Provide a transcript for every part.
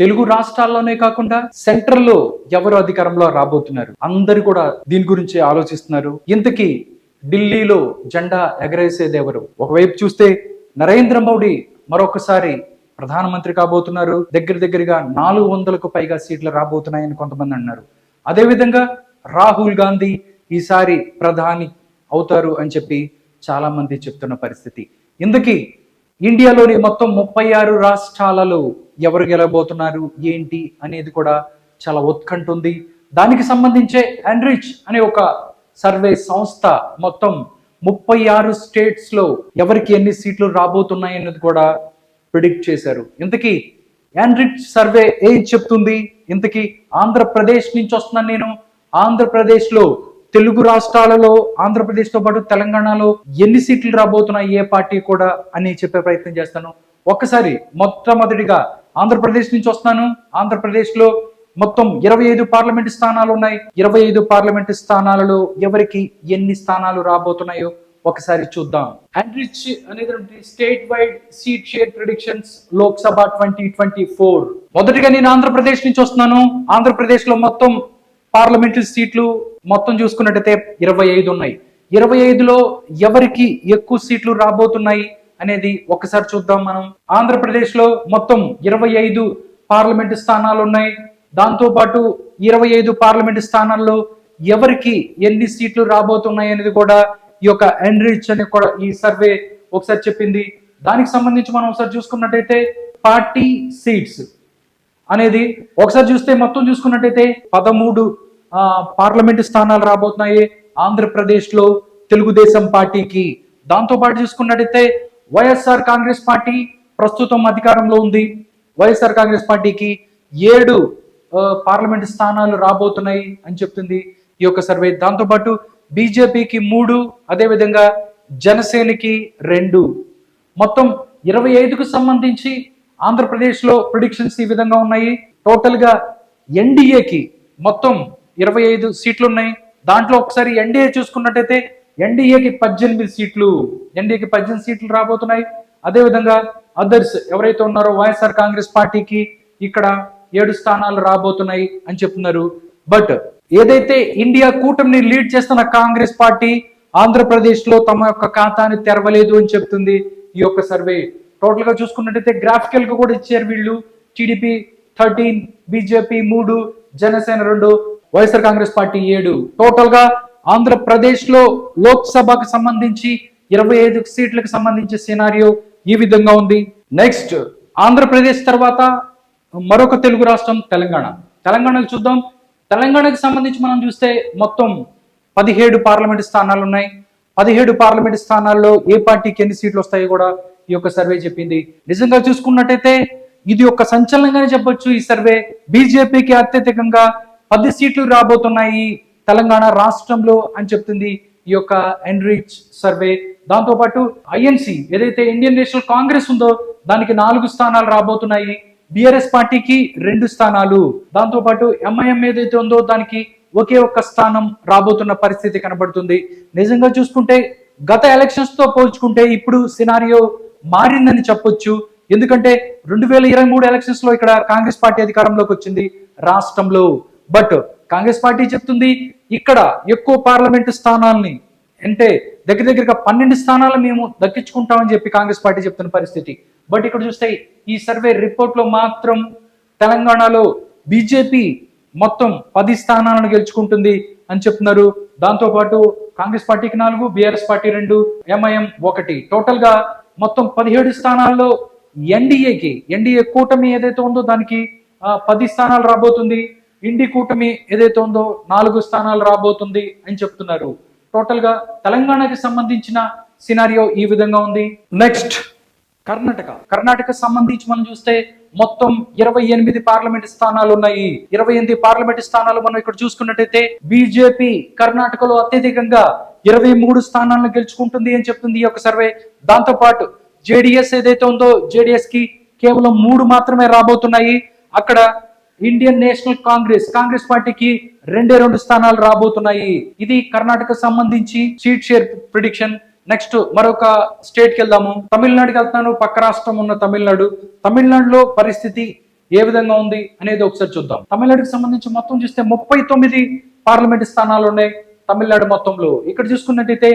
తెలుగు రాష్ట్రాల్లోనే కాకుండా సెంట్రల్లో ఎవరు అధికారంలో రాబోతున్నారు? అందరు కూడా దీని గురించి ఆలోచిస్తున్నారు. ఇంతకీ ఢిల్లీలో జెండా ఎగరేసేది ఎవరు? ఒకవైపు చూస్తే నరేంద్ర మోడీ మరొకసారి ప్రధానమంత్రి కాబోతున్నారు. దగ్గర దగ్గరగా నాలుగు వందలకు పైగా సీట్లు రాబోతున్నాయని కొంతమంది అన్నారు. అదేవిధంగా రాహుల్ గాంధీ ఈసారి ప్రధాని అవుతారు అని చెప్పి చాలా మంది చెప్తున్న పరిస్థితి. ఇందుకీ ఇండియాలోని మొత్తం ముప్పై ఆరు రాష్ట్రాలలో ఎవరు గెలవబోతున్నారు ఏంటి అనేది కూడా చాలా ఉత్కంఠ ఉంది. దానికి సంబంధించే ఎన్రిచ్ అనే ఒక సర్వే సంస్థ మొత్తం ముప్పై ఆరు స్టేట్స్లో ఎవరికి ఎన్ని సీట్లు రాబోతున్నాయి అనేది కూడా ప్రిడిక్ట్ చేశారు. ఇంతకీ ఎన్రిచ్ సర్వే ఏం చెప్తుంది? ఇంతకీ ఆంధ్రప్రదేశ్ నుంచి వస్తున్నాను నేను. ఆంధ్రప్రదేశ్లో తెలుగు రాష్ట్రాలలో ఆంధ్రప్రదేశ్తో పాటు తెలంగాణలో ఎన్ని సీట్లు రాబోతున్నాయి ఏ పార్టీ కూడా అని చెప్పే ప్రయత్నం చేస్తాను. ఒక్కసారి మొట్టమొదటిగా ఆంధ్రప్రదేశ్ నుంచి వస్తాను ఆంధ్రప్రదేశ్లో మొత్తం ఇరవై ఐదు పార్లమెంట్ స్థానాలు ఉన్నాయి. ఇరవై ఐదు పార్లమెంట్ స్థానాలలో ఎవరికి ఎన్ని స్థానాలు రాబోతున్నాయో ఒకసారి చూద్దాం. అండ్రిచ్ అనేది state wide seat share predictions Lok Sabha twenty twenty four మొదటిగా నేను ఆంధ్రప్రదేశ్ నుంచి వస్తున్నాను. ఆంధ్రప్రదేశ్లో మొత్తం పార్లమెంటరీ సీట్లు మొత్తం చూసుకున్నట్టయితే ఇరవై ఐదు ఉన్నాయి. ఇరవై ఐదులో ఎవరికి ఎక్కువ సీట్లు రాబోతున్నాయి అనేది ఒకసారి చూద్దాం మనం. ఆంధ్రప్రదేశ్లో మొత్తం ఇరవై ఐదు పార్లమెంటు స్థానాలు ఉన్నాయి దాంతో పాటు ఇరవై ఐదు పార్లమెంటు స్థానాల్లో ఎవరికి ఎన్ని సీట్లు రాబోతున్నాయి అనేది కూడా ఈ యొక్క ఎన్రిచ్ అని కూడా ఈ సర్వే ఒకసారి చెప్పింది. దానికి సంబంధించి మనం ఒకసారి చూసుకున్నట్టయితే పార్టీ సీట్స్ అనేది ఒకసారి చూస్తే మొత్తం చూసుకున్నట్టయితే పదమూడు పార్లమెంటు స్థానాలు రాబోతున్నాయి. ఆంధ్రప్రదేశ్లో తెలుగుదేశం పార్టీకి దాంతో పాటు చూసుకున్నట్టయితే వైఎస్ఆర్ కాంగ్రెస్ పార్టీ ప్రస్తుతం అధికారంలో ఉంది. వైఎస్ఆర్ కాంగ్రెస్ పార్టీకి ఏడు పార్లమెంట్ స్థానాలు రాబోతున్నాయి అని చెప్తుంది ఈ యొక్క సర్వే. దాంతోపాటు బీజేపీకి మూడు అదేవిధంగా జనసేనకి రెండు. మొత్తం ఇరవై ఐదుకు సంబంధించి ఆంధ్రప్రదేశ్లో ప్రిడిక్షన్స్ ఈ విధంగా ఉన్నాయి. టోటల్గా ఎన్డీఏకి మొత్తం ఇరవై ఐదు సీట్లు ఉన్నాయి దాంట్లో ఒకసారి ఎన్డీఏ చూసుకున్నట్టయితే ఎన్డీఏకి పద్దెనిమిది సీట్లు ఎన్డీఏకి పద్దెనిమిది సీట్లు రాబోతున్నాయి. అదేవిధంగా అదర్స్ ఎవరైతే ఉన్నారో వైఎస్ఆర్ కాంగ్రెస్ పార్టీకి ఇక్కడ ఏడు స్థానాలు రాబోతున్నాయి అని చెప్తున్నారు. బట్ ఏదైతే ఇండియా కూటమిని లీడ్ చేస్తున్న కాంగ్రెస్ పార్టీ ఆంధ్రప్రదేశ్లో తమ యొక్క ఖాతాని తెరవలేదు అని చెప్తుంది ఈ యొక్క సర్వే. టోటల్గా చూసుకున్నట్టయితే గ్రాఫికల్గా కూడా ఇచ్చారు వీళ్ళు. టీడీపీ థర్టీన్ బీజేపీ మూడు జనసేన రెండు వైఎస్ఆర్ కాంగ్రెస్ పార్టీ ఏడు. టోటల్గా ఆంధ్రప్రదేశ్లో లోక్సభకు సంబంధించి ఇరవై ఐదు సీట్లకు సంబంధించి సినారియో ఈ విధంగా ఉంది. నెక్స్ట్ ఆంధ్రప్రదేశ్ తర్వాత మరొక తెలుగు రాష్ట్రం తెలంగాణ. తెలంగాణకు చూద్దాం. తెలంగాణకు సంబంధించి మనం చూస్తే మొత్తం పదిహేడు పార్లమెంట్ స్థానాలు ఉన్నాయి. పదిహేడు పార్లమెంట్ స్థానాల్లో ఏ పార్టీకి ఎన్ని సీట్లు వస్తాయో కూడా ఈ యొక్క సర్వే చెప్పింది. నిజంగా చూసుకున్నట్టయితే ఇది ఒక సంచలనంగానే చెప్పొచ్చు ఈ సర్వే. బీజేపీకి అత్యధికంగా పది సీట్లు రాబోతున్నాయి తెలంగాణ రాష్ట్రంలో అని చెప్తుంది ఈ యొక్క ఎన్రిచ్ సర్వే. దాంతో పాటు ఐఎన్సి ఏదైతే ఇండియన్ నేషనల్ కాంగ్రెస్ ఉందో దానికి నాలుగు స్థానాలు రాబోతున్నాయి. బిఆర్ఎస్ పార్టీకి రెండు స్థానాలు. దాంతో పాటు ఎంఐఎం ఏదైతే ఉందో దానికి ఒకే ఒక్క స్థానం రాబోతున్న పరిస్థితి కనబడుతుంది. నిజంగా చూసుకుంటే గత ఎలక్షన్స్తో పోల్చుకుంటే ఇప్పుడు సినారియో మారిందని చెప్పొచ్చు. ఎందుకంటే రెండు వేల ఇరవై మూడు ఎలక్షన్స్లో ఇక్కడ కాంగ్రెస్ పార్టీ అధికారంలోకి వచ్చింది రాష్ట్రంలో. బట్ కాంగ్రెస్ పార్టీ చెప్తుంది ఇక్కడ ఎక్కువ పార్లమెంటు స్థానాల్ని అంటే దగ్గర దగ్గరగా పన్నెండు స్థానాలు మేము దక్కించుకుంటామని చెప్పి కాంగ్రెస్ పార్టీ చెప్తున్న పరిస్థితి. బట్ ఇక్కడ చూస్తే ఈ సర్వే రిపోర్ట్లో మాత్రం తెలంగాణలో బీజేపీ మొత్తం పది స్థానాలను గెలుచుకుంటుంది అని చెప్తున్నారు. దాంతో పాటు కాంగ్రెస్ పార్టీకి నాలుగు బీఆర్ఎస్ పార్టీ రెండు ఎంఐఎం ఒకటి. టోటల్గా మొత్తం పదిహేడు స్థానాల్లో ఎన్డీఏకి ఎన్డీఏ కూటమి ఏదైతే ఉందో దానికి పది స్థానాలు రాబోతుంది. ఇండి కూటమి ఏదైతే ఉందో నాలుగు స్థానాలు రాబోతుంది అని చెప్తున్నారు. టోటల్గా తెలంగాణకి సంబంధించిన సినారియో ఈ విధంగా ఉంది. నెక్స్ట్ కర్ణాటక. కర్ణాటక సంబంధించి మనం చూస్తే మొత్తం ఇరవై ఎనిమిది పార్లమెంట్ స్థానాలు ఉన్నాయి. ఇరవై ఎనిమిది పార్లమెంట్ స్థానాలు మనం ఇక్కడ చూసుకున్నట్టయితే బీజేపీ కర్ణాటకలో అత్యధికంగా ఇరవై మూడు స్థానాలను గెలుచుకుంటుంది అని చెప్తుంది ఈ యొక్క సర్వే. దాంతో పాటు జేడిఎస్ ఏదైతే ఉందో జేడిఎస్కి కేవలం మూడు మాత్రమే రాబోతున్నాయి. అక్కడ ఇండియన్ నేషనల్ కాంగ్రెస్ కాంగ్రెస్ పార్టీకి రెండే రెండు స్థానాలు రాబోతున్నాయి. ఇది కర్ణాటక సంబంధించి సీట్ షేర్ ప్రిడిక్షన్. నెక్స్ట్ మరొక స్టేట్కి వెళ్దాము. తమిళనాడుకి వెళ్తున్నాను. పక్క రాష్ట్రం ఉన్న తమిళనాడు. తమిళనాడులో పరిస్థితి ఏ విధంగా ఉంది అనేది ఒకసారి చూద్దాం. తమిళనాడుకి సంబంధించి మొత్తం చూస్తే ముప్పై తొమ్మిది పార్లమెంట్ స్థానాలు ఉన్నాయి తమిళనాడు మొత్తంలో. ఇక్కడ చూసుకున్నట్టయితే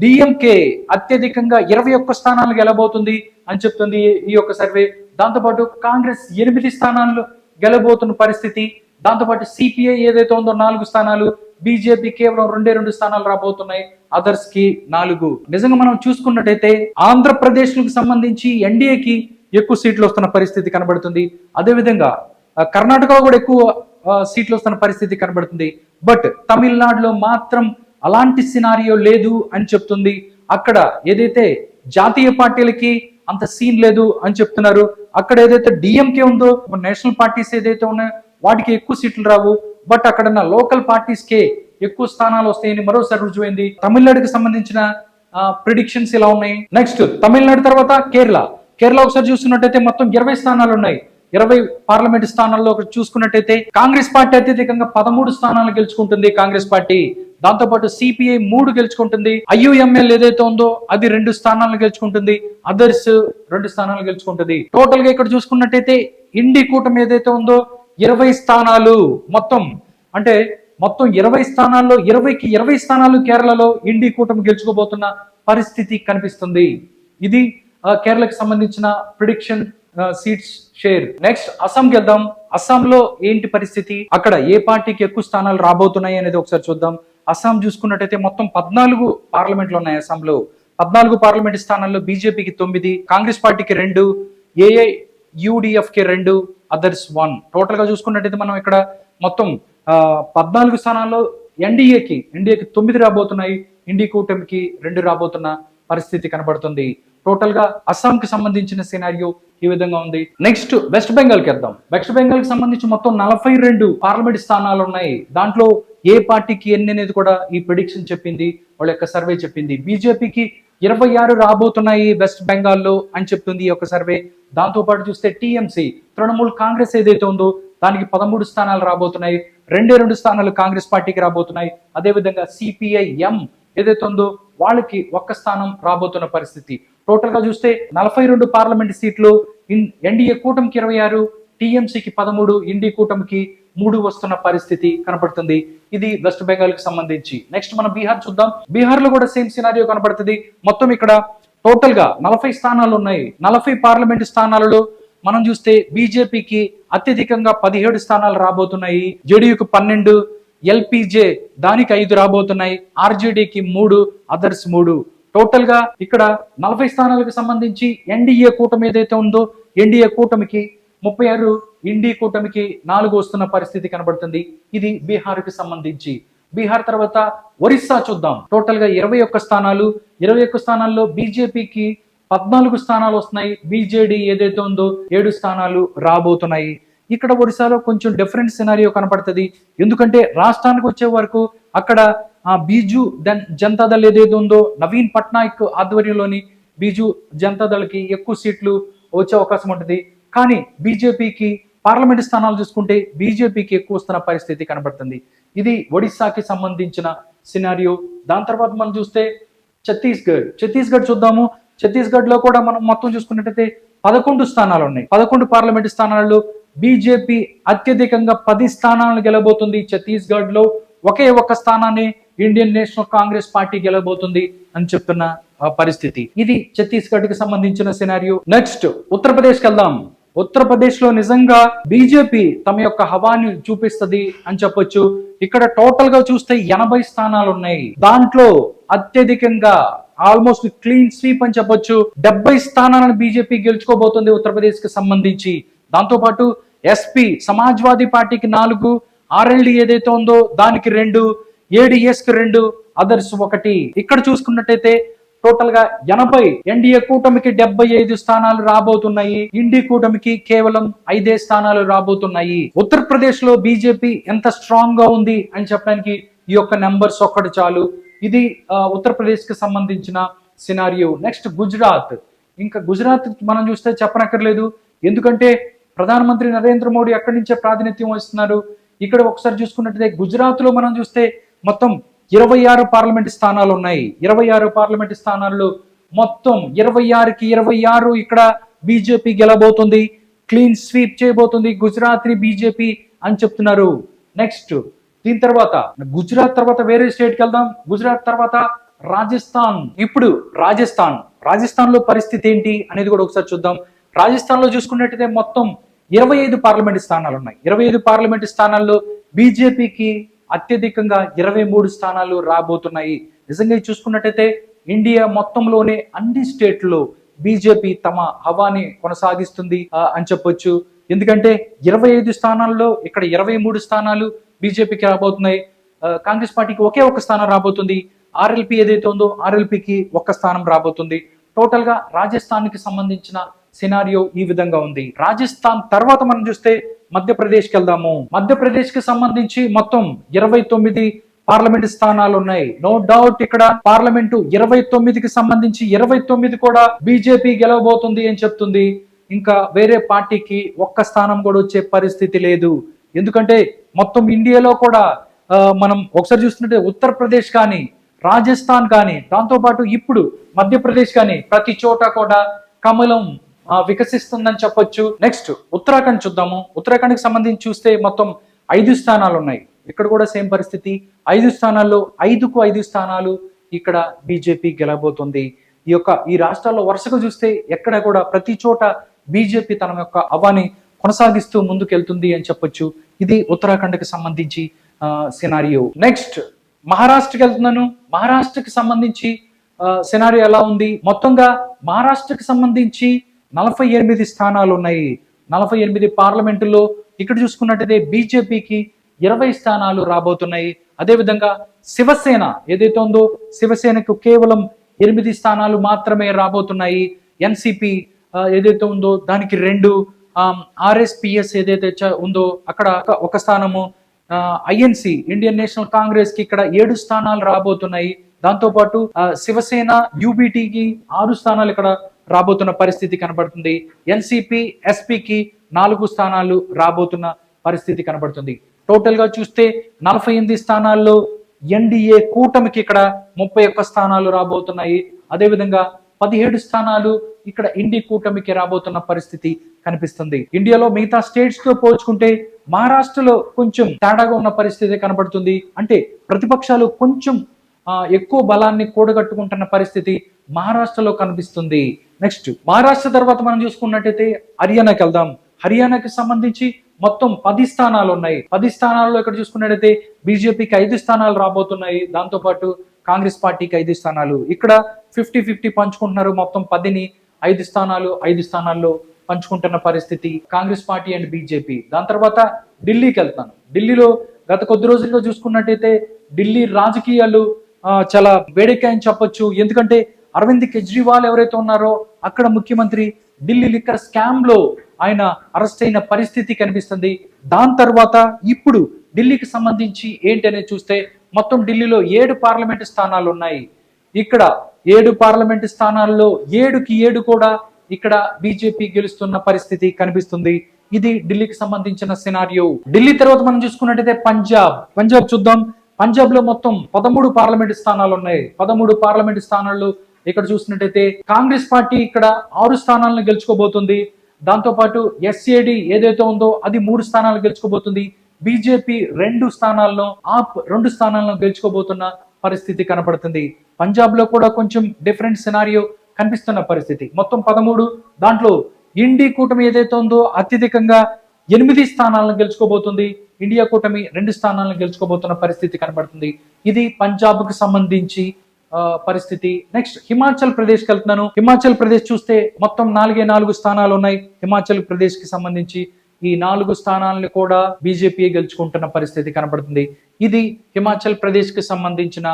డిఎంకే అత్యధికంగా ఇరవై ఒక్క స్థానాలు గెలబోతుంది అని చెప్తుంది ఈ యొక్క సర్వే. దాంతోపాటు కాంగ్రెస్ ఎనిమిది స్థానాలు గెలబోతున్న పరిస్థితి. దాంతోపాటు సిపిఐ ఏదైతే ఉందో నాలుగు స్థానాలు బీజేపీ కేవలం రెండే రెండు స్థానాలు రాబోతున్నాయి. అదర్స్కి నాలుగు. నిజంగా మనం చూసుకున్నట్టయితే ఆంధ్రప్రదేశ్కు సంబంధించి ఎన్డీఏకి ఎక్కువ సీట్లు వస్తున్న పరిస్థితి కనబడుతుంది. అదేవిధంగా ఆ, కర్ణాటకలో కూడా ఎక్కువ సీట్లు వస్తున్న పరిస్థితి కనబడుతుంది. బట్ తమిళనాడులో మాత్రం అలాంటి సినారియో లేదు అని చెప్తుంది. అక్కడ ఏదైతే జాతీయ పార్టీలకి అంత సీన్ లేదు అని చెప్తున్నారు. అక్కడ ఏదైతే డిఎంకే ఉందో నేషనల్ పార్టీస్ ఏదైతే ఉన్నాయో వాటికి ఎక్కువ సీట్లు రావు. బట్ అక్కడ ఉన్న లోకల్ పార్టీస్ కే ఎక్కువ స్థానాలు వస్తాయని మరోసారి రుజువైంది. తమిళనాడుకి సంబంధించిన ప్రిడిక్షన్స్ ఇలా ఉన్నాయి? నెక్స్ట్ తమిళనాడు తర్వాత కేరళ. కేరళ ఒకసారి చూస్తున్నట్టయితే మొత్తం ఇరవై స్థానాలు ఉన్నాయి ఇరవై పార్లమెంట్ స్థానాల్లో చూసుకున్నట్టయితే కాంగ్రెస్ పార్టీ అత్యధికంగా పదమూడు స్థానాలు గెలుచుకుంటుంది కాంగ్రెస్ పార్టీ. దాంతోపాటు సిపిఐ మూడు గెలుచుకుంటుంది. ఐయుఎంఎల్ ఏదైతే ఉందో అది రెండు స్థానాలను గెలుచుకుంటుంది. అదర్స్ రెండు స్థానాలు గెలుచుకుంటుంది. టోటల్గా ఇక్కడ చూసుకున్నట్టయితే ఇండి కూటమి ఏదైతే ఉందో ఇరవై స్థానాలు మొత్తం. అంటే మొత్తం ఇరవై స్థానాల్లో ఇరవైకి ఇరవై స్థానాలు కేరళలో ఇండి కూటమి గెలుచుకోబోతున్న పరిస్థితి కనిపిస్తుంది. ఇది కేరళకు సంబంధించిన ప్రిడిక్షన్ సీట్స్ షేర్. నెక్స్ట్ అస్సాంకి వెళ్దాం అస్సాంలో ఏంటి పరిస్థితి? అక్కడ ఏ పార్టీకి ఎక్కువ స్థానాలు రాబోతున్నాయి అనేది ఒకసారి చూద్దాం. అస్సాం చూసుకున్నట్టయితే మొత్తం పద్నాలుగు పార్లమెంట్లు ఉన్నాయి అస్సాంలో. పద్నాలుగు పార్లమెంట్ స్థానాల్లో బీజేపీకి తొమ్మిది కాంగ్రెస్ పార్టీకి రెండు ఏఐ యూడిఎఫ్కి రెండు అదర్స్ వన్. టోటల్గా చూసుకున్నట్టయితే మనం ఇక్కడ మొత్తం పద్నాలుగు స్థానాల్లో ఎన్డీఏకి ఎన్డీఏకి తొమ్మిది రాబోతున్నాయి. ఇండి కూటమికి రెండు రాబోతున్న పరిస్థితి కనబడుతుంది. టోటల్గా అస్సాంకి సంబంధించిన సినారియో ఈ విధంగా ఉంది. నెక్స్ట్ వెస్ట్ బెంగాల్కి వెళ్దాం. వెస్ట్ బెంగాల్కి సంబంధించి మొత్తం నలభై రెండు పార్లమెంట్ స్థానాలు ఉన్నాయి. దాంట్లో ఏ పార్టీకి ఎన్ని అనేది కూడా ఈ ప్రిడిక్షన్ చెప్పింది వాళ్ళ యొక్క సర్వే చెప్పింది. బీజేపీకి ఇరవై ఆరు రాబోతున్నాయి వెస్ట్ బెంగాల్లో అని చెప్తుంది ఈ యొక్క సర్వే దాంతో పాటు చూస్తే టీఎంసీ తృణమూల్ కాంగ్రెస్ ఏదైతే ఉందో దానికి పదమూడు స్థానాలు రాబోతున్నాయి. రెండే రెండు స్థానాలు కాంగ్రెస్ పార్టీకి రాబోతున్నాయి. అదేవిధంగా సిపిఐఎం ఏదైతే ఉందో వాళ్ళకి ఒక్క స్థానం రాబోతున్న పరిస్థితి. టోటల్గా చూస్తే నలభై రెండు పార్లమెంట్ సీట్లు ఎన్డీఏ కూటమికి ఇరవై ఆరు టీఎంసీకి పదమూడు ఇండి కూటమికి మూడు వస్తున్న పరిస్థితి కనపడుతుంది. ఇది వెస్ట్ బెంగాల్కి సంబంధించి. నెక్స్ట్ మనం బీహార్ చూద్దాం. బీహార్లో కూడా సేమ్ సినారియో కనపడుతుంది. మొత్తం ఇక్కడ టోటల్గా నలభై స్థానాలు ఉన్నాయి. నలభై పార్లమెంట్ స్థానాలలో మనం చూస్తే బీజేపీకి అత్యధికంగా పదిహేడు స్థానాలు రాబోతున్నాయి. జేడీయూకి పన్నెండు ఎల్పిజే దానికి ఐదు రాబోతున్నాయి. ఆర్జేడీకి మూడు అదర్స్ మూడు. టోటల్గా ఇక్కడ నలభై స్థానాలకు సంబంధించి ఎన్డీఏ కూటమి ఏదైతే ఉందో ఎన్డీఏ కూటమికి ముప్పై ఆరు ఇండి కూటమికి నాలుగు వస్తున్న పరిస్థితి కనబడుతుంది. ఇది బీహార్కి సంబంధించి. బీహార్ తర్వాత ఒరిస్సా చూద్దాం. టోటల్గా ఇరవై ఒక్క స్థానాలు. ఇరవై ఒక్క స్థానాల్లో బీజేపీకి పద్నాలుగు స్థానాలు వస్తున్నాయి. బీజేడీ ఏదైతే ఉందో ఏడు స్థానాలు రాబోతున్నాయి. ఇక్కడ ఒరిస్సాలో కొంచెం డిఫరెంట్ సినారియో కనపడుతుంది. ఎందుకంటే రాష్ట్రానికి వచ్చే వరకు అక్కడ ఆ బీజు దన్ జనతాదళ్ ఏదైతే ఉందో నవీన్ పట్నాయక్ ఆధ్వర్యంలోని బీజు జనతాదళకి ఎక్కువ సీట్లు వచ్చే అవకాశం ఉంటుంది. కానీ బీజేపీకి పార్లమెంట్ స్థానాలు చూసుకుంటే బీజేపీకి ఎక్కువ వస్తున్న పరిస్థితి కనబడుతుంది. ఇది ఒడిస్సాకి సంబంధించిన సినారియో. దాని తర్వాత మనం చూస్తే ఛత్తీస్గఢ్. ఛత్తీస్గఢ్ చూద్దాము. ఛత్తీస్గఢ్లో కూడా మనం మొత్తం చూసుకున్నట్టయితే పదకొండు స్థానాలు ఉన్నాయి. పదకొండు పార్లమెంట్ స్థానాలలో బీజేపీ అత్యధికంగా పది స్థానాలను గెలబోతుంది ఛత్తీస్గఢ్లో ఒకే ఒక్క స్థానాన్ని ఇండియన్ నేషనల్ కాంగ్రెస్ పార్టీ గెలబోతుంది అని చెప్తున్న పరిస్థితి. ఇది ఛత్తీస్గఢ్కి సంబంధించిన సినారియో నెక్స్ట్ ఉత్తరప్రదేశ్కి వెళ్దాం. ఉత్తరప్రదేశ్లో నిజంగా బీజేపీ తమ యొక్క హవాని చూపిస్తుంది అని చెప్పొచ్చు. ఇక్కడ టోటల్గా చూస్తే ఎనభై స్థానాలు ఉన్నాయి దాంట్లో అత్యధికంగా ఆల్మోస్ట్ క్లీన్ స్వీప్ అని చెప్పొచ్చు. డెబ్బై స్థానాలను బీజేపీ గెలుచుకోబోతుంది ఉత్తరప్రదేశ్కి సంబంధించి. దాంతో పాటు ఎస్పీ సమాజ్వాదీ పార్టీకి నాలుగు ఆర్ఎల్డి ఏదైతే ఉందో దానికి రెండు ఏడిఎస్కి రెండు అదర్స్ ఒకటి. ఇక్కడ చూసుకున్నట్టయితే టోటల్గా ఎనభై ఎన్డీఏ కూటమికి డెబ్బై ఐదు స్థానాలు రాబోతున్నాయి. ఇండి కూటమికి కేవలం ఐదే స్థానాలు రాబోతున్నాయి. ఉత్తరప్రదేశ్లో బీజేపీ ఎంత స్ట్రాంగ్గా ఉంది అని చెప్పడానికి ఈ యొక్క నెంబర్స్ ఒక్కటి చాలు. ఇది ఉత్తరప్రదేశ్కి సంబంధించిన సినారియో. నెక్స్ట్ గుజరాత్. ఇంకా గుజరాత్ మనం చూస్తే చెప్పనక్కర్లేదు. ఎందుకంటే ప్రధానమంత్రి నరేంద్ర మోడీ అక్కడి నుంచే ప్రాతినిధ్యం వహిస్తున్నారు? ఇక్కడ ఒకసారి చూసుకున్నట్టయితే గుజరాత్లో మనం చూస్తే మొత్తం ఇరవై ఆరు పార్లమెంట్ స్థానాలు ఉన్నాయి. ఇరవై ఆరు పార్లమెంట్ స్థానాల్లో మొత్తం ఇరవై ఆరుకి ఇరవై ఆరు ఇక్కడ బీజేపీ గెలబోతుంది. క్లీన్ స్వీప్ చేయబోతుంది గుజరాత్ని బీజేపీ అని చెప్తున్నారు. నెక్స్ట్ దీని తర్వాత గుజరాత్ తర్వాత వేరే స్టేట్కి వెళ్దాం. గుజరాత్ తర్వాత రాజస్థాన్. ఇప్పుడు రాజస్థాన్. రాజస్థాన్లో పరిస్థితి ఏంటి అనేది కూడా ఒకసారి చూద్దాం. రాజస్థాన్లో చూసుకున్నట్టయితే మొత్తం ఇరవై ఐదు పార్లమెంట్ స్థానాలు ఉన్నాయి ఇరవై ఐదు పార్లమెంట్ స్థానాల్లో బీజేపీకి అత్యధికంగా ఇరవై మూడు స్థానాలు రాబోతున్నాయి. నిజంగా చూసుకున్నట్టయితే ఇండియా మొత్తంలోనే అన్ని స్టేట్లో బీజేపీ తమ హవాని కొనసాగిస్తుంది అని చెప్పొచ్చు. ఎందుకంటే ఇరవై ఐదు స్థానాల్లో ఇక్కడ ఇరవై మూడు స్థానాలు బీజేపీకి రాబోతున్నాయి. కాంగ్రెస్ పార్టీకి ఒకే ఒక స్థానం రాబోతుంది. ఆర్ఎల్పి ఏదైతే ఉందో ఆర్ఎల్పికి ఒక్క స్థానం రాబోతుంది. టోటల్గా రాజస్థాన్కి సంబంధించిన సినారియో ఈ విధంగా ఉంది. రాజస్థాన్ తర్వాత మనం చూస్తే మధ్యప్రదేశ్కి వెళ్దాము. మధ్యప్రదేశ్కి సంబంధించి మొత్తం ఇరవై తొమ్మిది పార్లమెంట్ స్థానాలు ఉన్నాయి. నో డౌట్ ఇక్కడ పార్లమెంటు ఇరవై తొమ్మిదికి సంబంధించి ఇరవై తొమ్మిది కూడా బీజేపీ గెలవబోతుంది అని చెప్తుంది. ఇంకా వేరే పార్టీకి ఒక్క స్థానం కూడా వచ్చే పరిస్థితి లేదు. ఎందుకంటే మొత్తం ఇండియాలో కూడా మనం ఒకసారి చూస్తుంటే ఉత్తరప్రదేశ్ కానీ రాజస్థాన్ కానీ దాంతోపాటు ఇప్పుడు మధ్యప్రదేశ్ కానీ ప్రతి చోట కూడా కమలం వికసిస్తుందని చెప్పొచ్చు. నెక్స్ట్ ఉత్తరాఖండ్ చూద్దాము. ఉత్తరాఖండ్కి సంబంధించి చూస్తే మొత్తం ఐదు స్థానాలు ఉన్నాయి ఇక్కడ కూడా సేమ్ పరిస్థితి. ఐదు స్థానాల్లో ఐదుకు ఐదు స్థానాలు ఇక్కడ బీజేపీ గెలబోతుంది ఈ యొక్క ఈ రాష్ట్రాల్లో వరుసగా చూస్తే ఎక్కడ కూడా ప్రతి చోట బీజేపీ తన యొక్క అవాని కొనసాగిస్తూ ముందుకెళ్తుంది అని చెప్పొచ్చు. ఇది ఉత్తరాఖండ్కి సంబంధించి సినారియో నెక్స్ట్ మహారాష్ట్రకి వెళ్తున్నాను. మహారాష్ట్రకి సంబంధించి సినారియో ఎలా ఉంది? మొత్తంగా మహారాష్ట్రకి సంబంధించి నలభై ఎనిమిది స్థానాలు ఉన్నాయి నలభై ఎనిమిది పార్లమెంటులో ఇక్కడ చూసుకున్నట్టయితే బీజేపీకి ఇరవై స్థానాలు రాబోతున్నాయి. అదేవిధంగా శివసేన ఏదైతే ఉందో శివసేనకు కేవలం ఎనిమిది స్థానాలు మాత్రమే రాబోతున్నాయి. ఎన్సిపి ఏదైతే ఉందో దానికి రెండు ఆర్ఎస్పిఎస్ ఏదైతే చ- ఉందో అక్కడ ఒక- స్థానము ఐఎన్సి ఇండియన్ నేషనల్ కాంగ్రెస్కి ఇక్కడ ఏడు స్థానాలు రాబోతున్నాయి. దాంతోపాటు శివసేన యూబిటికి ఆరు స్థానాలు ఇక్కడ రాబోతున్న పరిస్థితి కనబడుతుంది. ఎన్సిపి ఎస్పికి నాలుగు స్థానాలు రాబోతున్న పరిస్థితి కనబడుతుంది. టోటల్గా చూస్తే నలభై ఎనిమిది స్థానాల్లో ఎన్డీఏ కూటమికి ఇక్కడ ముప్పై ఒక్క స్థానాలు రాబోతున్నాయి. అదేవిధంగా పదిహేడు స్థానాలు ఇక్కడ ఇండి కూటమికి రాబోతున్న పరిస్థితి కనిపిస్తుంది. ఇండియాలో మిగతా స్టేట్స్తో పోల్చుకుంటే మహారాష్ట్రలో కొంచెం తేడాగా ఉన్న పరిస్థితి కనబడుతుంది. అంటే ప్రతిపక్షాలు కొంచెం ఎక్కువ బలాన్ని కూడగట్టుకుంటున్న పరిస్థితి మహారాష్ట్రలో కనిపిస్తుంది. నెక్స్ట్ మహారాష్ట్ర తర్వాత మనం చూసుకున్నట్టయితే హర్యానాకి వెళ్దాం. హర్యానాకి సంబంధించి మొత్తం పది స్థానాలు ఉన్నాయి. పది స్థానాల్లో ఇక్కడ చూసుకున్నట్టయితే బీజేపీకి ఐదు స్థానాలు రాబోతున్నాయి. దాంతోపాటు కాంగ్రెస్ పార్టీకి ఐదు స్థానాలు. ఇక్కడ ఫిఫ్టీ ఫిఫ్టీ పంచుకుంటున్నారు మొత్తం పదిని. ఐదు స్థానాలు ఐదు స్థానాల్లో పంచుకుంటున్న పరిస్థితి కాంగ్రెస్ పార్టీ అండ్ బీజేపీ. దాని తర్వాత ఢిల్లీకి వెళ్తాను. ఢిల్లీలో గత కొద్ది రోజుల్లో చూసుకున్నట్టయితే ఢిల్లీ రాజకీయాలు చాలా వేడెక్కాయని చెప్పొచ్చు. ఎందుకంటే అరవింద్ కేజ్రీవాల్ ఎవరైతే ఉన్నారో అక్కడ ముఖ్యమంత్రి ఢిల్లీ లిక్కర్ స్కామ్లో ఆయన అరెస్ట్ అయిన పరిస్థితి కనిపిస్తుంది. దాని తర్వాత ఇప్పుడు ఢిల్లీకి సంబంధించి ఏంటనే చూస్తే మొత్తం ఢిల్లీలో ఏడు పార్లమెంటు స్థానాలు ఉన్నాయి. ఇక్కడ ఏడు పార్లమెంటు స్థానాల్లో ఏడుకి ఏడు కూడా ఇక్కడ బీజేపీ గెలుస్తున్న పరిస్థితి కనిపిస్తుంది. ఇది ఢిల్లీకి సంబంధించిన సినారియో. ఢిల్లీ తర్వాత మనం చూసుకున్నట్టయితే పంజాబ్. పంజాబ్ చూద్దాం. పంజాబ్లో మొత్తం పదమూడు పార్లమెంట్ స్థానాలు ఉన్నాయి. పదమూడు పార్లమెంట్ స్థానాల్లో ఇక్కడ చూసినట్టయితే కాంగ్రెస్ పార్టీ ఇక్కడ ఆరు స్థానాలను గెలుచుకోబోతుంది. దాంతో పాటు ఎస్ఏడి ఏదైతే ఉందో అది మూడు స్థానాలు గెలుచుకోబోతుంది. బీజేపీ రెండు స్థానాల్లో ఆప్ రెండు స్థానాలను గెలుచుకోబోతున్న పరిస్థితి కనపడుతుంది. పంజాబ్లో కూడా కొంచెం డిఫరెంట్ సినారియో కనిపిస్తున్న పరిస్థితి. మొత్తం పదమూడు దాంట్లో ఇండి కూటమి ఏదైతే ఉందో అత్యధికంగా ఎనిమిది స్థానాలను గెలుచుకోబోతుంది. ఇండియా కూటమి రెండు స్థానాలను గెలుచుకోబోతున్న పరిస్థితి కనబడుతుంది. ఇది పంజాబ్కు సంబంధించి పరిస్థితి. నెక్స్ట్ హిమాచల్ ప్రదేశ్కి వెళ్తున్నాను. హిమాచల్ ప్రదేశ్ చూస్తే మొత్తం నాలుగే నాలుగు స్థానాలు ఉన్నాయి. హిమాచల్ ప్రదేశ్కి సంబంధించి ఈ నాలుగు స్థానాలను కూడా బీజేపీ గెలుచుకుంటున్న పరిస్థితి కనబడుతుంది. ఇది హిమాచల్ ప్రదేశ్కి సంబంధించిన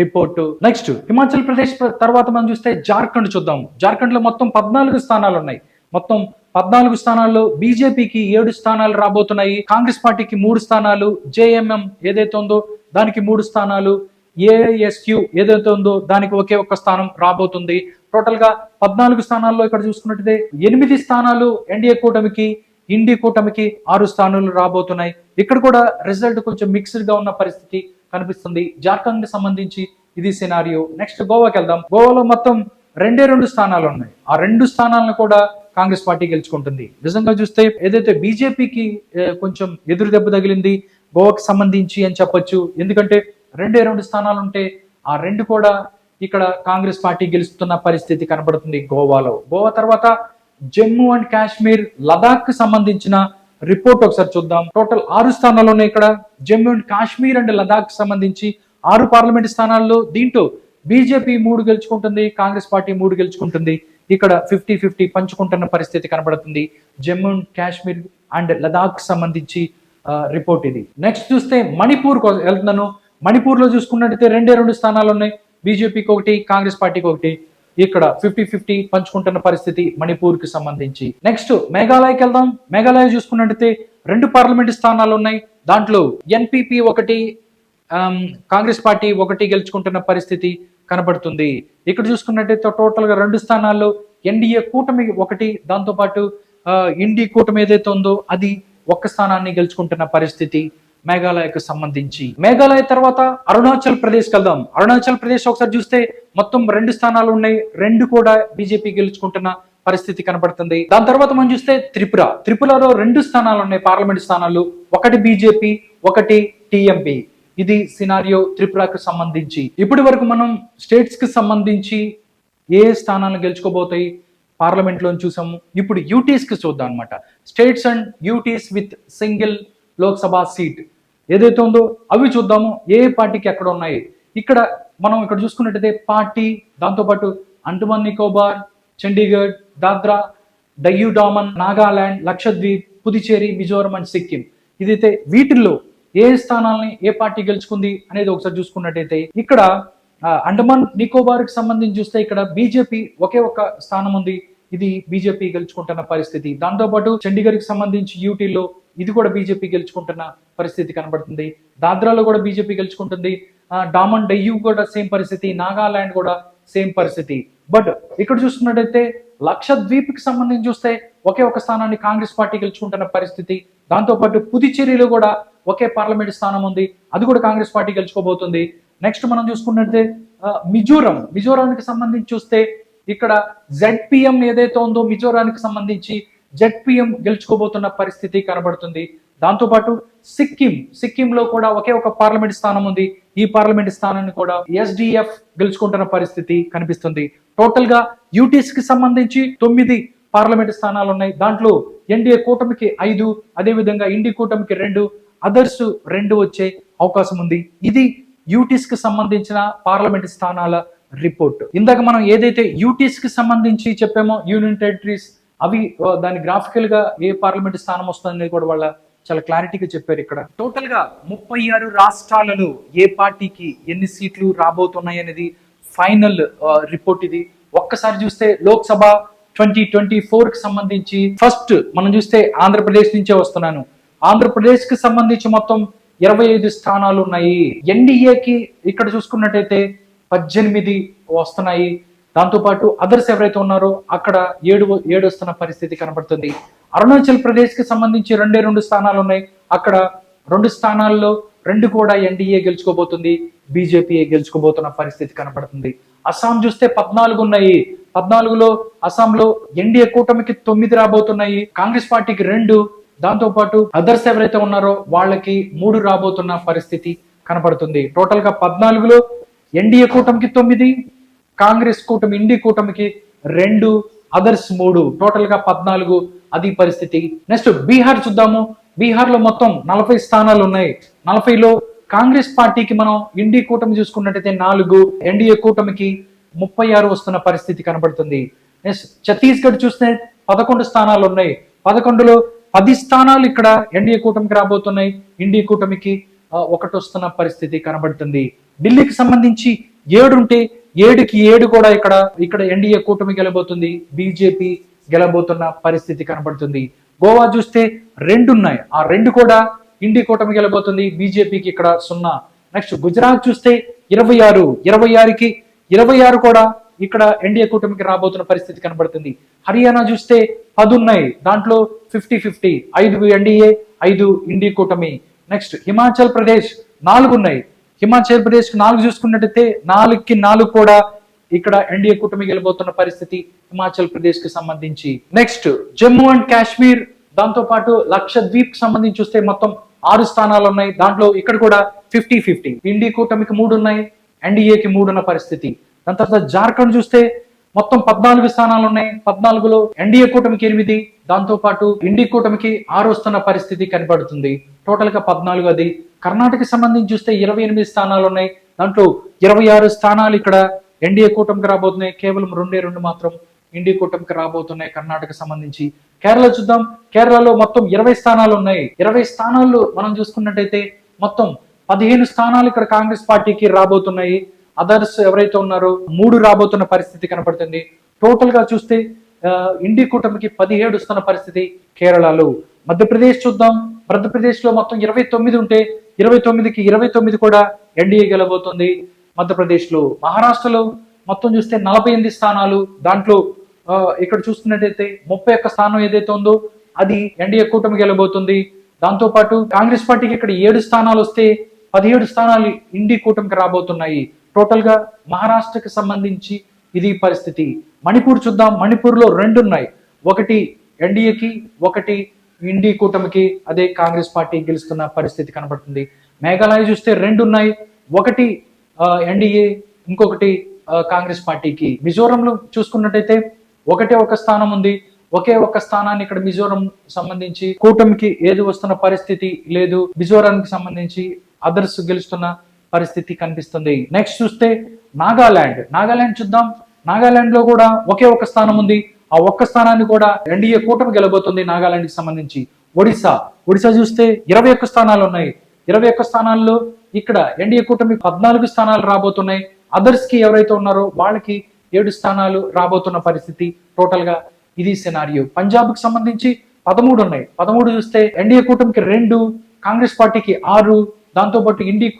రిపోర్టు. నెక్స్ట్ హిమాచల్ ప్రదేశ్ తర్వాత మనం చూస్తే జార్ఖండ్ చూద్దాం. జార్ఖండ్లో మొత్తం పద్నాలుగు స్థానాలు ఉన్నాయి. మొత్తం పద్నాలుగు స్థానాల్లో బీజేపీకి ఏడు స్థానాలు రాబోతున్నాయి. కాంగ్రెస్ పార్టీకి మూడు స్థానాలు జేఎంఎం ఏదైతే ఉందో దానికి మూడు స్థానాలు ఏఎస్క్యూ ఏదైతే ఉందో దానికి ఒకే ఒక్క స్థానం రాబోతుంది. టోటల్గా పద్నాలుగు స్థానాల్లో ఇక్కడ చూసుకున్నట్టయితే ఎనిమిది స్థానాలు ఎన్డీఏ కూటమికి ఇండి కూటమికి ఆరు స్థానాలు రాబోతున్నాయి. ఇక్కడ కూడా రిజల్ట్ కొంచెం మిక్స్డ్గా ఉన్న పరిస్థితి కనిపిస్తుంది. జార్ఖండ్ సంబంధించి ఇది సినారియో నెక్స్ట్ గోవాకి వెళ్దాం. గోవాలో మొత్తం రెండే రెండు స్థానాలు ఉన్నాయి. ఆ రెండు స్థానాలను కూడా కాంగ్రెస్ పార్టీ గెలుచుకుంటుంది. నిజంగా చూస్తే ఏదైతే బీజేపీకి కొంచెం ఎదురు దెబ్బ తగిలింది గోవాకి సంబంధించి అని చెప్పొచ్చు. ఎందుకంటే రెండే రెండు స్థానాలు ఉంటే ఆ రెండు కూడా ఇక్కడ కాంగ్రెస్ పార్టీ గెలుస్తున్న పరిస్థితి కనబడుతుంది గోవాలో. గోవా తర్వాత జమ్మూ అండ్ కాశ్మీర్ లదాఖ్కి సంబంధించిన రిపోర్ట్ ఒకసారి చూద్దాం. టోటల్ ఆరు స్థానాలు ఉన్నాయి ఇక్కడ జమ్మూ అండ్ కాశ్మీర్ అండ్ లదాఖ్ సంబంధించి ఆరు పార్లమెంట్ స్థానాల్లో దీంట్లో బీజేపీ మూడు గెలుచుకుంటుంది కాంగ్రెస్ పార్టీ మూడు గెలుచుకుంటుంది. ఇక్కడ ఫిఫ్టీ ఫిఫ్టీ పంచుకుంటున్న పరిస్థితి కనబడుతుంది. జమ్మూ అండ్ కాశ్మీర్ అండ్ లదాఖ్ సంబంధించి రిపోర్ట్ ఇది. నెక్స్ట్ చూస్తే మణిపూర్ వెళ్తున్నాను. మణిపూర్లో చూసుకున్నట్టయితే రెండే రెండు స్థానాలు ఉన్నాయి. బీజేపీకి ఒకటి కాంగ్రెస్ పార్టీకి ఒకటి. ఇక్కడ ఫిఫ్టీ ఫిఫ్టీ పంచుకుంటున్న పరిస్థితి మణిపూర్కి సంబంధించి. నెక్స్ట్ మేఘాలయకి వెళ్దాం. మేఘాలయ చూసుకున్నట్టయితే రెండు పార్లమెంట్ స్థానాలు ఉన్నాయి. దాంట్లో ఎన్పిపి ఒకటి కాంగ్రెస్ పార్టీ ఒకటి గెలుచుకుంటున్న పరిస్థితి. కనబడుతుంది. ఇక్కడ చూసుకున్నట్టయితే టోటల్గా రెండు స్థానాల్లో ఎన్డీఏ కూటమి ఒకటి దాంతోపాటు ఆ, ఇండి కూటమి ఏదైతే ఉందో అది ఒక్క స్థానాన్ని గెలుచుకుంటున్న పరిస్థితి మేఘాలయకు సంబంధించి. మేఘాలయ తర్వాత అరుణాచల్ ప్రదేశ్కి వెళ్దాం. అరుణాచల్ ప్రదేశ్ ఒకసారి చూస్తే మొత్తం రెండు స్థానాలు ఉన్నాయి. రెండు కూడా బీజేపీ గెలుచుకుంటున్న పరిస్థితి కనబడుతుంది. దాని తర్వాత మనం చూస్తే త్రిపుర. త్రిపురలో రెండు స్థానాలు ఉన్నాయి పార్లమెంట్ స్థానాలు ఒకటి బీజేపీ ఒకటి టిఎంపి. ఇది సినారియో త్రిపురకు సంబంధించి. ఇప్పటి వరకు మనం స్టేట్స్కి సంబంధించి ఏ స్థానాలను గెలుచుకోబోతాయి పార్లమెంట్లో చూసాము. ఇప్పుడు యూటీస్కి చూద్దాం అనమాట states and UTs with single Lok Sabha seat ఏదైతే ఉందో అవి చూద్దాము. ఏ పార్టీకి ఎక్కడ ఉన్నాయి? ఇక్కడ మనం ఇక్కడ చూసుకున్నట్టయితే పార్టీ దాంతోపాటు అండమాన్ నికోబార్ చండీగఢ్ దాద్రా డయ్యూ డామన్ నాగాలాండ్ లక్షద్వీప్ పుదుచేరి మిజోరం అండ్ సిక్కిం. ఇదైతే వీటిల్లో ఏ స్థానాలని ఏ పార్టీ గెలుచుకుంది అనేది ఒకసారి చూసుకున్నట్టయితే ఇక్కడ అండమాన్ నికోబార్కి సంబంధించి చూస్తే ఇక్కడ బీజేపీ ఒకే ఒక స్థానం ఉంది. ఇది బీజేపీ గెలుచుకుంటున్న పరిస్థితి. దాంతోపాటు చండీగఢ్కి సంబంధించి యూటీలో ఇది కూడా బీజేపీ గెలుచుకుంటున్న పరిస్థితి కనబడుతుంది. దాద్రాలో కూడా బీజేపీ గెలుచుకుంటుంది. డామన్ డయ్యూ కూడా సేమ్ పరిస్థితి. నాగాలాండ్ కూడా సేమ్ పరిస్థితి. బట్ ఇక్కడ చూసుకున్నట్టయితే లక్షద్వీప్కి సంబంధించి చూస్తే ఒకే ఒక స్థానాన్ని కాంగ్రెస్ పార్టీ గెలుచుకుంటున్న పరిస్థితి. దాంతోపాటు పుదుచ్చేరిలో కూడా ఒకే పార్లమెంట్ స్థానం ఉంది అది కూడా కాంగ్రెస్ పార్టీ గెలుచుకోబోతుంది. నెక్స్ట్ మనం చూసుకున్నట్టే మిజోరం. మిజోరానికి సంబంధించి చూస్తే ఇక్కడ జెడ్పిఎం ఏదైతే ఉందో మిజోరానికి సంబంధించి జెడ్పిఎం గెలుచుకోబోతున్న పరిస్థితి కనబడుతుంది. దాంతోపాటు సిక్కిం. సిక్కింలో కూడా ఒకే ఒక పార్లమెంట్ స్థానం ఉంది. ఈ పార్లమెంట్ స్థానాన్ని కూడా ఎస్డిఎఫ్ గెలుచుకుంటున్న పరిస్థితి కనిపిస్తుంది. టోటల్గా యూటీస్కి సంబంధించి తొమ్మిది పార్లమెంట్ స్థానాలు ఉన్నాయి దాంట్లో ఎన్డీఏ కూటమికి ఐదు అదే విధంగా ఇండి కూటమికి రెండు అదర్స్ రెండు వచ్చే అవకాశం ఉంది. ఇది యూటీస్కి సంబంధించిన పార్లమెంట్ స్థానాల రిపోర్ట్. ఇందాక మనం ఏదైతే యూటీస్కి సంబంధించి చెప్పామో యూనియన్ టెరిటరీస్ అవి దాని గ్రాఫికల్గా ఏ పార్లమెంట్ స్థానం వస్తుంది కూడా వాళ్ళ చాలా క్లారిటీగా చెప్పారు ఇక్కడ. టోటల్గా ముప్పై ఆరు రాష్ట్రాలలో ఏ పార్టీకి ఎన్ని సీట్లు రాబోతున్నాయి అనేది ఫైనల్ రిపోర్ట్ ఇది. ఒక్కసారి చూస్తే లోక్సభ ట్వంటీ ట్వంటీ ఫోర్కి సంబంధించి ఫస్ట్ మనం చూస్తే ఆంధ్రప్రదేశ్ నుంచే వస్తున్నాను. ఆంధ్రప్రదేశ్కి సంబంధించి మొత్తం ఇరవై ఐదు స్థానాలు ఉన్నాయి. ఎన్డీఏకి ఇక్కడ చూసుకున్నట్టయితే పద్దెనిమిది వస్తున్నాయి. దాంతోపాటు అదర్స్ ఎవరైతే ఉన్నారో అక్కడ ఏడు ఏడు వస్తున్న పరిస్థితి కనబడుతుంది. అరుణాచల్ ప్రదేశ్కి సంబంధించి రెండే రెండు స్థానాలు ఉన్నాయి. అక్కడ రెండు స్థానాల్లో రెండు కూడా ఎన్డీఏ గెలుచుకోబోతుంది. బీజేపీ గెలుచుకోబోతున్న పరిస్థితి కనబడుతుంది. అస్సాం చూస్తే పద్నాలుగు ఉన్నాయి. పద్నాలుగులో అస్సాంలో ఎన్డీఏ కూటమికి తొమ్మిది రాబోతున్నాయి. కాంగ్రెస్ పార్టీకి రెండు దాంతో పాటు అదర్స్ ఎవరైతే ఉన్నారో వాళ్ళకి మూడు రాబోతున్న పరిస్థితి కనబడుతుంది టోటల్గా పద్నాలుగులో ఎన్డీఏ కూటమికి తొమ్మిది కాంగ్రెస్ కూటమి ఇండి కూటమికి రెండు అదర్స్ మూడు. టోటల్గా పద్నాలుగు అది పరిస్థితి. నెక్స్ట్ బీహార్ చూద్దాము. బీహార్లో మొత్తం నలభై స్థానాలు ఉన్నాయి. నలభైలో కాంగ్రెస్ పార్టీకి మనం ఇండి కూటమి చూసుకున్నట్టయితే నాలుగు ఎన్డీఏ కూటమికి ముప్పై ఆరు వస్తున్న పరిస్థితి కనబడుతుంది నెక్స్ట్ ఛత్తీస్గఢ్ చూస్తే పదకొండు స్థానాలు ఉన్నాయి. పదకొండులో పది స్థానాలు ఇక్కడ ఎన్డీఏ కూటమికి రాబోతున్నాయి. ఇండి కూటమికి ఒకటి వస్తున్న పరిస్థితి కనబడుతుంది. ఢిల్లీకి సంబంధించి ఏడుంటే ఏడుకి ఏడు కూడా ఇక్కడ ఇక్కడ ఎన్డీఏ కూటమి గెలబోతుంది. బీజేపీ గెలబోతున్న పరిస్థితి కనబడుతుంది. గోవా చూస్తే రెండు ఉన్నాయి ఆ రెండు కూడా ఇండి కూటమి గెలబోతుంది. బీజేపీకి ఇక్కడ సున్నా. నెక్స్ట్ గుజరాత్ చూస్తే ఇరవై ఆరు. ఇరవై ఆరుకి ఇరవై ఆరు కూడా ఇక్కడ ఎన్డీఏ కూటమికి రాబోతున్న పరిస్థితి కనబడుతుంది. హర్యానా చూస్తే పది ఉన్నాయి దాంట్లో ఫిఫ్టీ ఫిఫ్టీ. ఐదు ఎన్డీఏ ఐదు ఇండి కూటమి. నెక్స్ట్ హిమాచల్ ప్రదేశ్ నాలుగు ఉన్నాయి హిమాచల్ ప్రదేశ్ నాలుగు చూసుకున్నట్టయితే నాలుగుకి నాలుగు కూడా ఇక్కడ ఎన్డీఏ కూటమి గెలబోతున్న పరిస్థితి హిమాచల్ ప్రదేశ్కి సంబంధించి. Next Jammu and Kashmir. దాంతో పాటు లక్షద్వీప్కి సంబంధించి చూస్తే మొత్తం ఆరు స్థానాలు ఉన్నాయి దాంట్లో ఇక్కడ కూడా ఫిఫ్టీ ఫిఫ్టీ. ఇండి కూటమికి మూడు ఉన్నాయి ఎన్డీఏకి మూడున్న పరిస్థితి. దాని తర్వాత జార్ఖండ్ చూస్తే మొత్తం పద్నాలుగు స్థానాలు ఉన్నాయి. పద్నాలుగులో ఎన్డీఏ కూటమికి ఎనిమిది దాంతో పాటు ఇండి కూటమికి ఆరు వస్తున్న పరిస్థితి కనబడుతుంది. టోటల్గా పద్నాలుగు అది. కర్ణాటక సంబంధించి చూస్తే ఇరవై ఎనిమిది స్థానాలు ఉన్నాయి. దాంట్లో ఇరవై ఆరు స్థానాలు ఇక్కడ ఎన్డీఏ కూటమికి రాబోతున్నాయి. కేవలం రెండే రెండు మాత్రం ఇండి కూటమికి రాబోతున్నాయి కర్ణాటక సంబంధించి. కేరళ చూద్దాం. కేరళలో మొత్తం ఇరవై స్థానాలు ఉన్నాయి. ఇరవై స్థానాలు మనం చూసుకున్నట్టయితే మొత్తం పదిహేను స్థానాలు ఇక్కడ కాంగ్రెస్ పార్టీకి రాబోతున్నాయి. అదర్స్ ఎవరైతే ఉన్నారో మూడు రాబోతున్న పరిస్థితి కనపడుతుంది. టోటల్గా చూస్తే ఇండి కూటమికి పదిహేడు వస్తున్న పరిస్థితి కేరళలో. మధ్యప్రదేశ్ చూద్దాం. మధ్యప్రదేశ్లో మొత్తం ఇరవై తొమ్మిది ఉంటే ఇరవై తొమ్మిదికి ఇరవై తొమ్మిది కూడా ఎన్డీఏ గెలబోతుంది మధ్యప్రదేశ్లో మహారాష్ట్రలో మొత్తం చూస్తే నలభై ఎనిమిది స్థానాలు. దాంట్లో ఇక్కడ చూస్తున్నట్టయితే ముప్పై ఒక్క స్థానం ఏదైతే ఉందో అది ఎన్డీఏ కూటమి గెలబోతుంది దాంతో పాటు కాంగ్రెస్ పార్టీకి ఇక్కడ ఏడు స్థానాలు వస్తే పదిహేడు స్థానాలు ఇండి కూటమికి రాబోతున్నాయి. టోటల్గా మహారాష్ట్రకి సంబంధించి ఇది పరిస్థితి. మణిపూర్ చూద్దాం. మణిపూర్లో రెండు ఉన్నాయి ఒకటి ఎన్డీఏకి ఒకటి ఇండి కూటమికి అదే కాంగ్రెస్ పార్టీ గెలుస్తున్న పరిస్థితి కనబడుతుంది. మేఘాలయ చూస్తే రెండు ఉన్నాయి ఒకటి ఎన్డీఏ ఇంకొకటి కాంగ్రెస్ పార్టీకి. మిజోరంలో చూసుకున్నట్టయితే ఒకటే ఒక స్థానం ఉంది. ఒకే ఒక స్థానాన్ని ఇక్కడ మిజోరం సంబంధించి కూటమికి ఏది వస్తున్న పరిస్థితి లేదు. మిజోరానికి సంబంధించి అదర్స్ గెలుస్తున్న పరిస్థితి కనిపిస్తుంది. నెక్స్ట్ చూస్తే నాగాల్యాండ్ నాగాలాండ్ చూద్దాం. నాగాల్యాండ్లో కూడా ఒకే ఒక స్థానం ఉంది. ఆ ఒక్క స్థానాన్ని కూడా ఎన్డీఏ కూటమి గెలబోతుంది నాగాలాండ్కి సంబంధించి. ఒడిశా. ఒడిశా చూస్తే ఇరవై ఒక్క స్థానాలు ఉన్నాయి. ఇరవై ఒక్క స్థానాల్లో ఇక్కడ ఎన్డీఏ కూటమి పద్నాలుగు స్థానాలు రాబోతున్నాయి. అదర్స్కి ఎవరైతే ఉన్నారో వాళ్ళకి ఏడు స్థానాలు రాబోతున్న పరిస్థితి టోటల్గా ఇది సినారియో పంజాబ్కి సంబంధించి పదమూడు ఉన్నాయి. పదమూడు చూస్తే ఎన్డీఏ కూటమికి రెండు కాంగ్రెస్ పార్టీకి ఆరు దాంతో పాటు ఇండి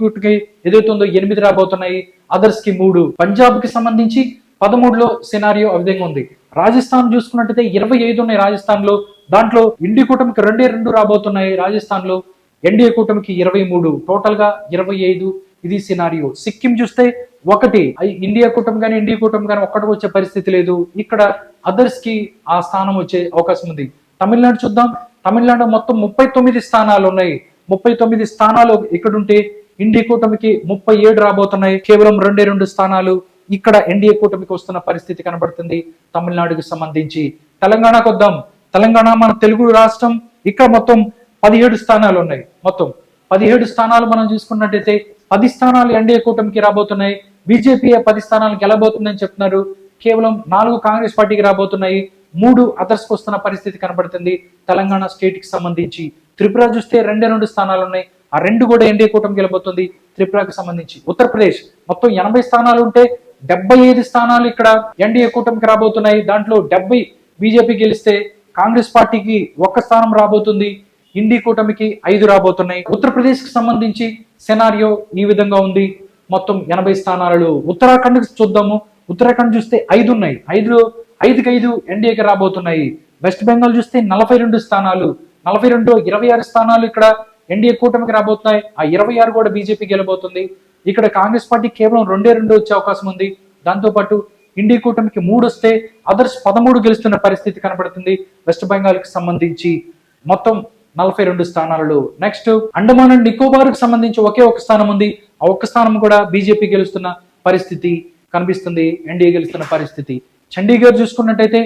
ఏదైతే ఉందో ఎనిమిది రాబోతున్నాయి అదర్స్కి మూడు. పంజాబ్కి సంబంధించి పదమూడులో సినారియో ఆ విధంగా ఉంది. రాజస్థాన్ చూసుకున్నట్టయితే ఇరవై ఐదు ఉన్నాయి రాజస్థాన్లో దాంట్లో ఇండి కూటమికి రెండే రెండు రాబోతున్నాయి రాజస్థాన్లో ఎన్డీఏ కూటమికి ఇరవై మూడు. టోటల్గా ఇరవై ఐదు. ఇది సినారియో సిక్కిం చూస్తే ఒకటి. ఐ- ఇండియా కూటమి కానీ ఇండియా కూటమి కానీ ఒక్కటి వచ్చే పరిస్థితి లేదు. ఇక్కడ అదర్స్కి ఆ స్థానం వచ్చే అవకాశం ఉంది. తమిళనాడు చూద్దాం. తమిళనాడు మొత్తం ముప్పై తొమ్మిది స్థానాలు ఉన్నాయి. ముప్పై తొమ్మిది స్థానాలు ఇక్కడుంటే ఎన్డీఏ కూటమికి ముప్పై ఏడు రాబోతున్నాయి. కేవలం రెండే రెండు స్థానాలు ఇక్కడ ఎన్డీఏ కూటమికి వస్తున్న పరిస్థితి కనబడుతుంది. తమిళనాడుకి సంబంధించి తెలంగాణకు వద్దాం. తెలంగాణ మన తెలుగు రాష్ట్రం. ఇక్కడ మొత్తం పదిహేడు స్థానాలు ఉన్నాయి. మొత్తం పదిహేడు స్థానాలు మనం చూసుకున్నట్టయితే పది స్థానాలు ఎన్డీఏ కూటమికి రాబోతున్నాయి. బీజేపీ పది స్థానాలు గెలబోతుందని చెప్తున్నారు. కేవలం నాలుగు కాంగ్రెస్ పార్టీకి రాబోతున్నాయి. మూడు అదర్స్కి వస్తున్న పరిస్థితి కనబడుతుంది. తెలంగాణ స్టేట్కి సంబంధించి త్రిపుర చూస్తే రెండే రెండు స్థానాలు ఉన్నాయి. ఆ రెండు కూడా ఎన్డీఏ కూటమి గెలబోతుంది. త్రిపురకు సంబంధించి ఉత్తరప్రదేశ్ మొత్తం ఎనభై స్థానాలు ఉంటే డెబ్బై ఐదు స్థానాలు ఇక్కడ ఎన్డీఏ కూటమికి రాబోతున్నాయి. దాంట్లో డెబ్బై బీజేపీ గెలిస్తే కాంగ్రెస్ పార్టీకి ఒక్క స్థానం రాబోతుంది. ఇండి కూటమికి ఐదు రాబోతున్నాయి. ఉత్తరప్రదేశ్కి సంబంధించి సెనారియో ఈ విధంగా ఉంది. మొత్తం ఎనభై స్థానాలు ఉత్తరాఖండ్ చూద్దాము. ఉత్తరాఖండ్ చూస్తే ఐదు ఉన్నాయి. ఐదులో ఐదుకి ఐదు ఎన్డీఏకి రాబోతున్నాయి. వెస్ట్ బెంగాల్ చూస్తే నలభై రెండు స్థానాలు. నలభై రెండు ఇరవై ఆరు స్థానాలు ఇక్కడ ఎన్డీఏ కూటమికి రాబోతున్నాయి. ఆ ఇరవై ఆరు కూడా బీజేపీ గెలబోతుంది. ఇక్కడ కాంగ్రెస్ పార్టీ కేవలం రెండే రెండు వచ్చే అవకాశం ఉంది. దాంతో పాటు ఇండియా కూటమికి మూడు వస్తే అదర్స్ పదమూడు గెలుస్తున్న పరిస్థితి కనబడుతుంది వెస్ట్ బెంగాల్కి సంబంధించి మొత్తం నలభై రెండు స్థానాలలో. నెక్స్ట్ అండమాన్ అండ్ నికోబార్కు సంబంధించి ఒకే ఒక స్థానం ఉంది. ఆ ఒక్క స్థానం కూడా బీజేపీ గెలుస్తున్న పరిస్థితి కనిపిస్తుంది. ఎన్డీఏ గెలుస్తున్న పరిస్థితి. చండీగఢ్ చూసుకున్నట్టయితే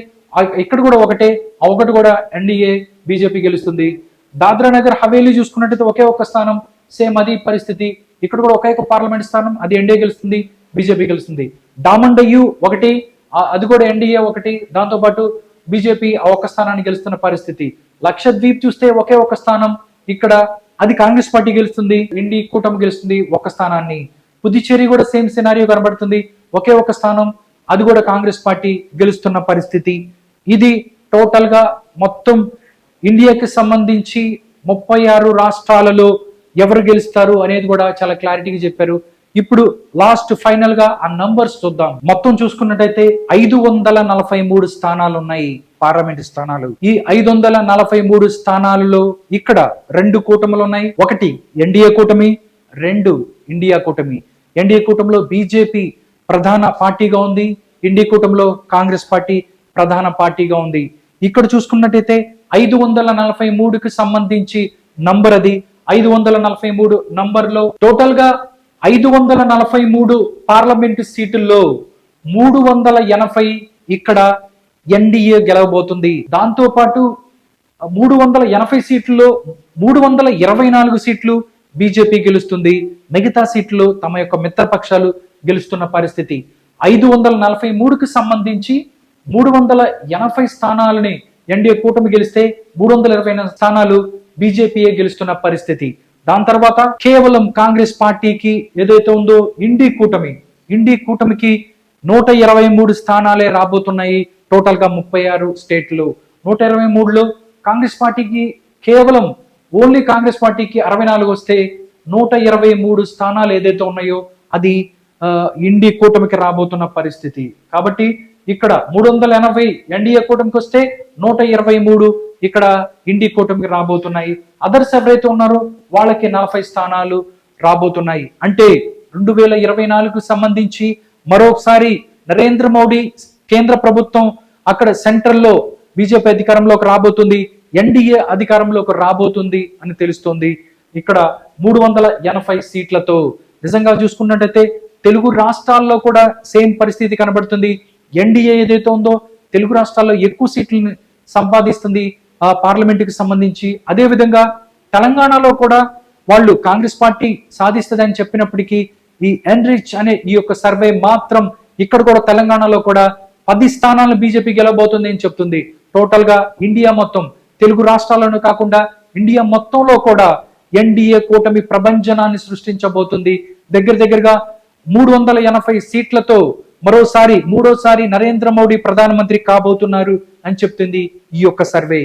ఇక్కడ కూడా ఒకటే ఆ ఒకటి కూడా ఎన్డీఏ బీజేపీ గెలుస్తుంది. దాద్రా నగర్ హవేలీ చూసుకున్నట్టయితే ఒకే ఒక స్థానం సేమ్ అది పరిస్థితి. ఇక్కడ కూడా ఒకే ఒక పార్లమెంట్ స్థానం అది ఎన్డీఏ గెలుస్తుంది బీజేపీ గెలుస్తుంది. డామన్ ఒకటి అది కూడా ఎన్డీఏ ఒకటి దాంతోపాటు బీజేపీ ఆ ఒక్క స్థానాన్ని గెలుస్తున్న పరిస్థితి. లక్షద్వీప్ చూస్తే ఒకే ఒక స్థానం ఇక్కడ అది కాంగ్రెస్ పార్టీ గెలుస్తుంది ఇండి కూటమి గెలుస్తుంది ఒక స్థానాన్ని. పుదుచ్చేరి కూడా సేమ్ సినారియో కనబడుతుంది ఒకే ఒక స్థానం అది కూడా కాంగ్రెస్ పార్టీ గెలుస్తున్న పరిస్థితి. ఇది టోటల్గా మొత్తం ఇండియాకి సంబంధించి ముప్పై ఆరు రాష్ట్రాలలో ఎవరు గెలుస్తారు అనేది కూడా చాలా క్లారిటీగా చెప్పారు. ఇప్పుడు లాస్ట్ ఫైనల్గా ఆ నంబర్స్ చూద్దాం. మొత్తం చూసుకున్నట్టయితే ఐదు వందల నలభై మూడు స్థానాలు ఉన్నాయి పార్లమెంట్ స్థానాలు. ఈ ఐదు వందల నలభై మూడు స్థానాలలో ఇక్కడ రెండు కూటములు ఉన్నాయి. ఒకటి ఎన్డీఏ కూటమి రెండు ఇండియా కూటమి. ఎన్డీఏ కూటమిలో బీజేపీ ప్రధాన పార్టీగా ఉంది. ఇండి కూటమిలో కాంగ్రెస్ పార్టీ ప్రధాన పార్టీగా ఉంది. ఇక్కడ చూసుకున్నట్టయితే ఐదు వందల నలభై మూడుకి సంబంధించి నంబర్ అది. ఐదు వందల నలభై మూడు నంబర్లో టోటల్గా ఐదు వందల నలభై మూడు పార్లమెంటు సీటుల్లో మూడు వందల ఎనభై ఇక్కడ ఎన్డీఏ గెలవబోతుంది. దాంతో పాటు మూడు వందల ఎనభై సీట్లలో మూడు వందల ఇరవై నాలుగు సీట్లు బీజేపీ గెలుస్తుంది. మిగతా సీట్లు తమ యొక్క మిత్రపక్షాలు గెలుస్తున్న పరిస్థితి. ఐదు వందల నలభై మూడుకి సంబంధించి మూడు వందల ఎనభై స్థానాలని ఎన్డీఏ కూటమి గెలిస్తే మూడు వందల ఇరవై స్థానాలు బీజేపీయే గెలుస్తున్న పరిస్థితి. దాని తర్వాత కేవలం కాంగ్రెస్ పార్టీకి ఏదైతే ఉందో ఇండి కూటమి. ఇండి కూటమికి నూట ఇరవై మూడు స్థానాలే రాబోతున్నాయి. టోటల్గా ముప్పై ఆరు స్టేట్లు. నూట ఇరవై మూడులో కాంగ్రెస్ పార్టీకి కేవలం ఓన్లీ కాంగ్రెస్ పార్టీకి అరవై నాలుగు వస్తే నూట ఇరవై మూడు స్థానాలు ఏదైతే ఉన్నాయో అది ఇండి కూటమికి రాబోతున్న పరిస్థితి. కాబట్టి ఇక్కడ మూడు వందల ఎనభై ఎన్డీఏ కూటమికి వస్తే నూట ఇరవై మూడు ఇక్కడ ఇండి కూటమికి రాబోతున్నాయి. అదర్స్ ఎవరైతే ఉన్నారో వాళ్ళకి నలభై స్థానాలు రాబోతున్నాయి. అంటే రెండు వేల ఇరవై నాలుగు సంబంధించి మరొకసారి నరేంద్ర మోడీ కేంద్ర ప్రభుత్వం అక్కడ సెంట్రల్లో బీజేపీ అధికారంలోకి రాబోతుంది. ఎన్డీఏ అధికారంలోకి రాబోతుంది అని తెలుస్తోంది. ఇక్కడ మూడు వందల ఎనభై సీట్లతో నిజంగా చూసుకున్నట్టయితే తెలుగు రాష్ట్రాల్లో కూడా సేమ్ పరిస్థితి కనబడుతుంది. ఎన్డీఏ ఏదైతే ఉందో తెలుగు రాష్ట్రాల్లో ఎక్కువ సీట్లను సంపాదిస్తుంది ఆ పార్లమెంటుకి సంబంధించి. అదేవిధంగా తెలంగాణలో కూడా వాళ్ళు కాంగ్రెస్ పార్టీ సాధిస్తుందని చెప్పినప్పటికీ ఈ ఎన్రిచ్ అనే ఈ యొక్క సర్వే మాత్రం ఇక్కడ కూడా తెలంగాణలో కూడా పది స్థానాలను బీజేపీ గెలవబోతుంది అని చెప్తుంది. టోటల్గా ఇండియా మొత్తం తెలుగు రాష్ట్రాలను కాకుండా ఇండియా మొత్తంలో కూడా ఎన్డీఏ కూటమి ప్రభంజనాన్ని సృష్టించబోతుంది. దగ్గర దగ్గరగా మూడు వందల ఎనభై సీట్లతో మరోసారి మూడోసారి నరేంద్ర మోడీ ప్రధానమంత్రి కాబోతున్నారు అని చెప్తుంది ఈ యొక్క సర్వే.